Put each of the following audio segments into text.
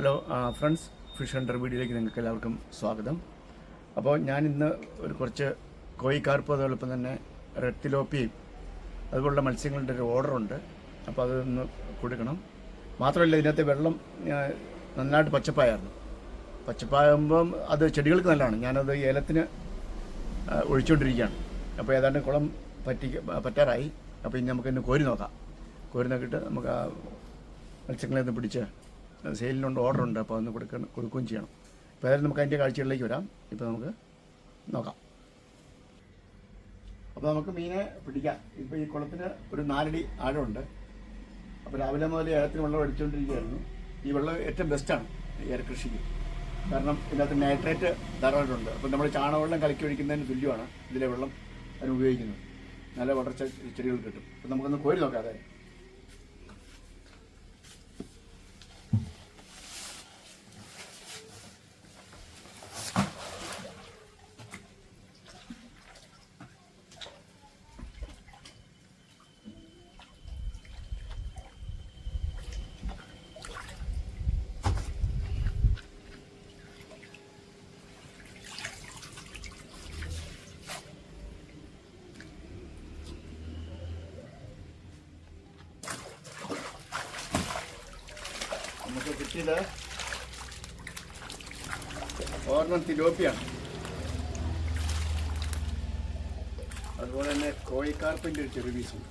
Hello friends fish Hunter വീഡിയോയിലേക്ക് നിങ്ങൾക്ക് എല്ലാവർക്കും സ്വാഗതം. അപ്പോൾ ഞാൻ ഇന്ന് ഒരു കുറച്ച് കോയിക്കാർപ്പ് അതോടൊപ്പം തന്നെ റെഡ് തിലോപ്പിയും അതുപോലുള്ള മത്സ്യങ്ങളുടെ ഒരു ഓർഡറുണ്ട് അപ്പോൾ അതൊന്ന് കൊടുക്കണം. മാത്രമല്ല ഇതിനകത്ത് വെള്ളം നന്നായിട്ട് പച്ചപ്പായായിരുന്നു. പച്ചപ്പാകുമ്പം അത് ചെടികൾക്ക് നല്ലതാണ്. ഞാനത് ഏലത്തിന് ഒഴിച്ചുകൊണ്ടിരിക്കുകയാണ്. അപ്പോൾ ഏതാണ്ട് കുളം പറ്റി പറ്റാറായി. അപ്പോൾ ഇനി നമുക്ക് ഇന്ന് കോരി നോക്കാം. കോരി നോക്കിയിട്ട് നമുക്ക് ആ മത്സ്യങ്ങളെ ഒന്ന് പിടിച്ച് സെയിലിനുണ്ട് ഓർഡർ ഉണ്ട് അപ്പോൾ അതൊന്ന് കൊടുക്കണം കൊടുക്കുകയും ചെയ്യണം. അപ്പോൾ ഏതായാലും നമുക്ക് അതിന്റെ കാഴ്ചകളിലേക്ക് വരാം. ഇപ്പോൾ നമുക്ക് നോക്കാം. അപ്പോൾ നമുക്ക് മീനെ പിടിക്കാം. ഇപ്പോൾ ഈ കുളത്തിന് ഒരു നാലടി ആഴമുണ്ട്. അപ്പോൾ രാവിലെ മുതൽ ഏലത്തിന് വെള്ളം അടിച്ചുകൊണ്ടിരിക്കുകയായിരുന്നു ഈ വെള്ളം ഏറ്റവും ബെസ്റ്റാണ് ഏല കൃഷിക്ക്. കാരണം ഇതിനകത്ത് നൈട്രേറ്റ് ധാരാളമുണ്ട് അപ്പോൾ നമ്മൾ ചാണകവെള്ളം കലക്കി ഒഴിക്കുന്നതിന് തുല്യമാണ് ഇതിലെ വെള്ളം അതിന് ഉപയോഗിക്കുന്നത്. നല്ല വളർച്ച ചെടികൾ കിട്ടും. അപ്പോൾ നമുക്കൊന്ന് കോരി നോക്കാം അതായത് കിട്ടിയത് ഒരെണ്ണം തിലോപ്പിയാണ് അതുപോലെ തന്നെ കോഴിക്കാർപ്പിന്റെ ഒരു ചെറിയ പീസും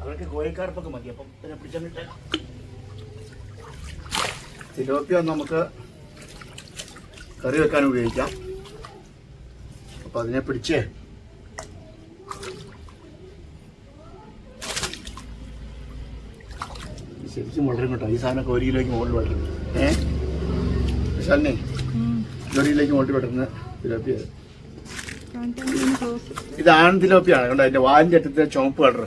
അവർക്ക് കോഴിക്കാർപ്പൊക്കെ മതി അപ്പം പിന്നെ പിടിച്ചിട്ട് തിലോപ്പിയ നമുക്ക് കറി വെക്കാൻ ഉപയോഗിക്കാം. അപ്പം അതിനെ പിടിച്ച് ശരിക്കും വളരും കേട്ടോ ഈ സാധനമൊക്കെ ഒരു കിലോയ്ക്ക് മുകളിൽ വളരും ഏഹ് വിശാലിനെ ഒരു കിലോയ്ക്ക് മുകളിൽ വളരുന്ന തിലോപ്പിയ ഇത് ആൺതിലോപ്പിയാണ്. കണ്ടോ അതിന്റെ വാലിന്റെ അറ്റത്തെ ചുവപ്പ് കളർ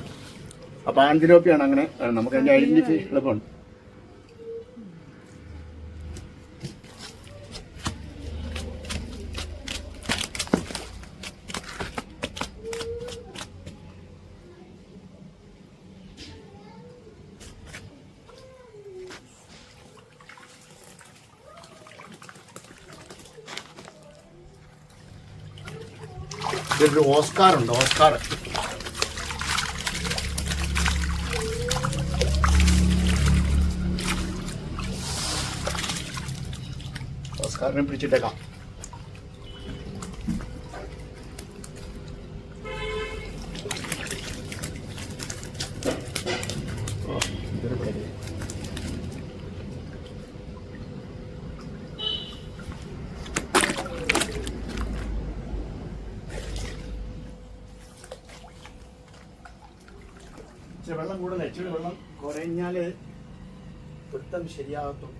അപ്പൊ ആൺതിലോപ്പിയാണ് അങ്ങനെ നമുക്ക് അതിന്റെ ഐഡന്റിറ്റി എളുപ്പമുണ്ട് ഇതൊരു ഓസ്കാർ ഉണ്ട് ഓസ്കാർ ഓസ്കാറിനെ പിടിച്ചിട്ടേക്കാം. ഇച്ചിരി വെള്ളം കുറഞ്ഞാൽ പിടുത്തം ശരിയാകത്തും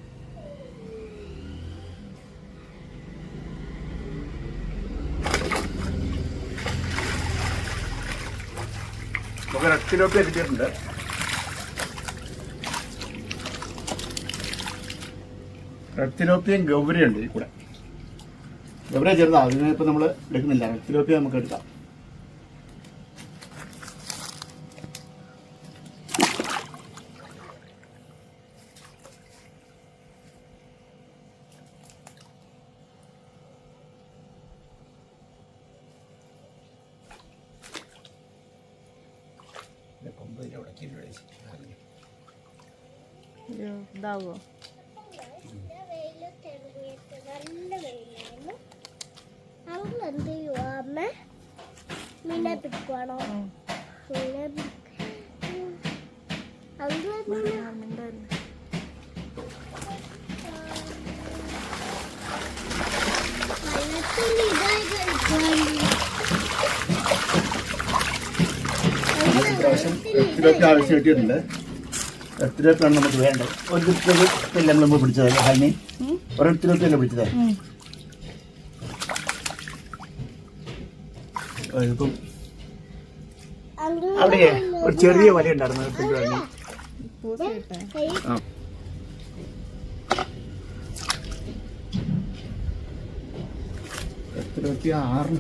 നമുക്ക് കിട്ടിയിട്ടുണ്ട്. രക്തിലോപ്യയും ഗൗരിയുണ്ട് ഈ കൂടെ. ഗൗരിയ ചേർത്താ അതിനെ ഇപ്പം നമ്മൾ എടുക്കുന്നില്ല. രക്തിലോപ്യ നമുക്ക് എടുക്കാം. ഇതാവോ നല്ല വെയിലായിരുന്നു അവൾ എന്ത് ചെയ്യുവാ അമ്മ മീനെ പിടിക്കുവാണോ മീനെ അങ്ങനെ വെള്ളത്തിൽ ഇതായി ഇപ്രാവശ്യം ആവശ്യമായിട്ടുണ്ട് എത്രയൊക്കെയാണ് നമുക്ക് വേണ്ടത് ഒരു എത്തിരൊക്കെ നമ്മൾ പിടിച്ചത് ഹണി ഒരെത്തിലൊക്കെ അല്ലേ പിടിച്ചത്? ഇപ്പം അവിടെ ഒരു ചെറിയ വല ഉണ്ടായിരുന്നു എത്തിന്റെ ആ. ആറ്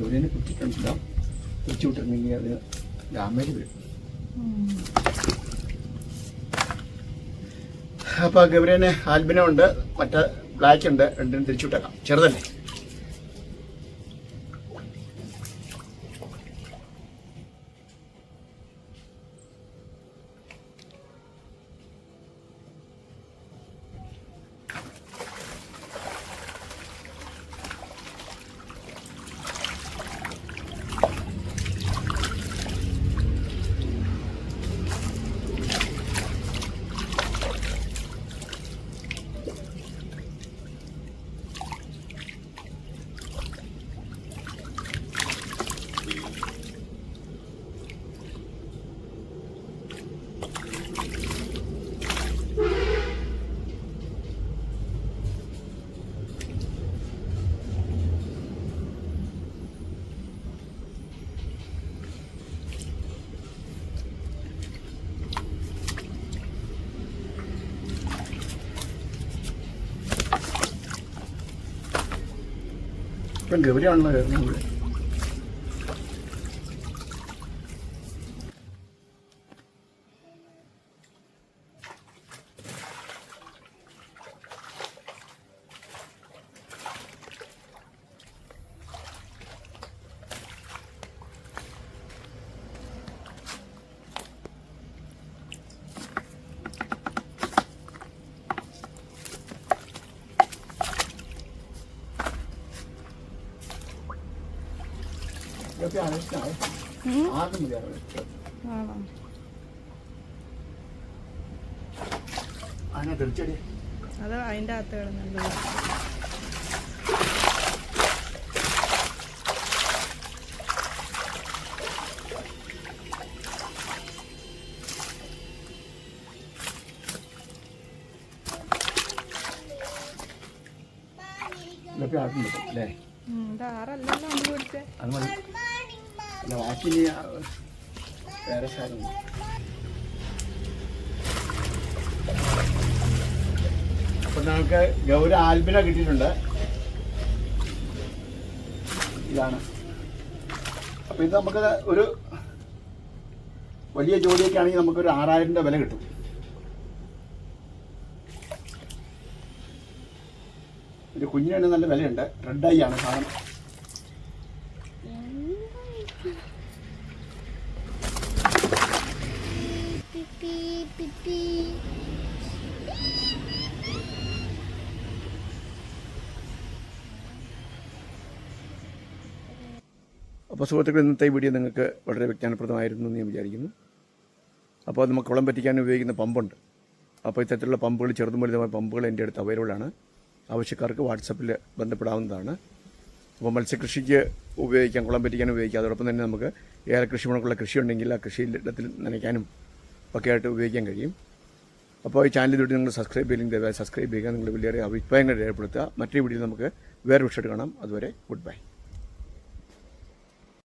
ഈ ഗൗരീനെ കുറിച്ചു വിട്ടിട്ടുണ്ടെങ്കിൽ അത് ഡാമേജ് വരും. അപ്പോൾ ഗൗരീനെ ആൽബിനുണ്ട് മറ്റേ ബ്ലാക്ക് ഉണ്ട് രണ്ടിനും തിരിച്ചു വിട്ടേക്കാം ചെറുതല്ലേ? ഇപ്പം ഗൗരിയാണല്ലോ കയറുന്നത് അത് അതിന്റെ അകത്ത് കിടന്നുണ്ട് ഇതൊക്കെ പിടിച്ചേ അത് മതി. അല്ല ബാക്കി ഇനി നമുക്ക് ഗൗര ആൽബിന കിട്ടിയിട്ടുണ്ട്. ഇതാണ്. അപ്പൊ ഇത് നമുക്ക് ഒരു വലിയ ജോലിയൊക്കെ ആണെങ്കിൽ നമുക്കൊരു ആറായിരം രൂപ വില കിട്ടും. ഇത് കുഞ്ഞിന് നല്ല വിലയുണ്ട്. റെഡ് ആയി ആണ് സാധനം. പിപ്പി അപ്പോൾ സുഹൃത്തുക്കൾ ഇന്നത്തെ വീഡിയോ നിങ്ങൾക്ക് വളരെ വ്യക്തിപ്രദമായിരുന്നു എന്ന് ഞാൻ വിചാരിക്കുന്നു. അപ്പോൾ നമുക്ക് കുളം പറ്റിക്കാൻ ഉപയോഗിക്കുന്ന പമ്പുണ്ട്. അപ്പോൾ ഇത്തരത്തിലുള്ള പമ്പുകൾ ചെറുതും വലുതുമായ പമ്പുകൾ എന്റെ അടുത്ത് അവൈലബിൾ ആണ്. ആവശ്യക്കാർക്ക് വാട്സപ്പിൽ ബന്ധപ്പെടാവുന്നതാണ്. അപ്പോൾ മത്സ്യകൃഷിക്ക് ഉപയോഗിക്കാം കുളം പറ്റിക്കാൻ ഉപയോഗിക്കാം. അതോടൊപ്പം തന്നെ നമുക്ക് ഏറെ കൃഷിമണക്കുള്ള കൃഷി ഉണ്ടെങ്കിൽ ആ കൃഷിയിടത്തിൽ നനയ്ക്കാനും ഒക്കെ ആയിട്ട് ഉപയോഗിക്കാൻ കഴിയും. അപ്പോൾ ഈ ഇതുവരെ നിങ്ങൾ സബ്സ്ക്രൈബ് ചെയ്യില്ലെങ്കിൽ സബ്സ്ക്രൈബ് ചെയ്യുക. നിങ്ങൾ വലിയ അഭിപ്രായങ്ങൾ രേഖപ്പെടുത്തുക. മറ്റൊരു വീഡിയോ നമുക്ക് വേറെ വിഷയമായിട്ട് കാണാം. അതുവരെ ഗുഡ് ബൈ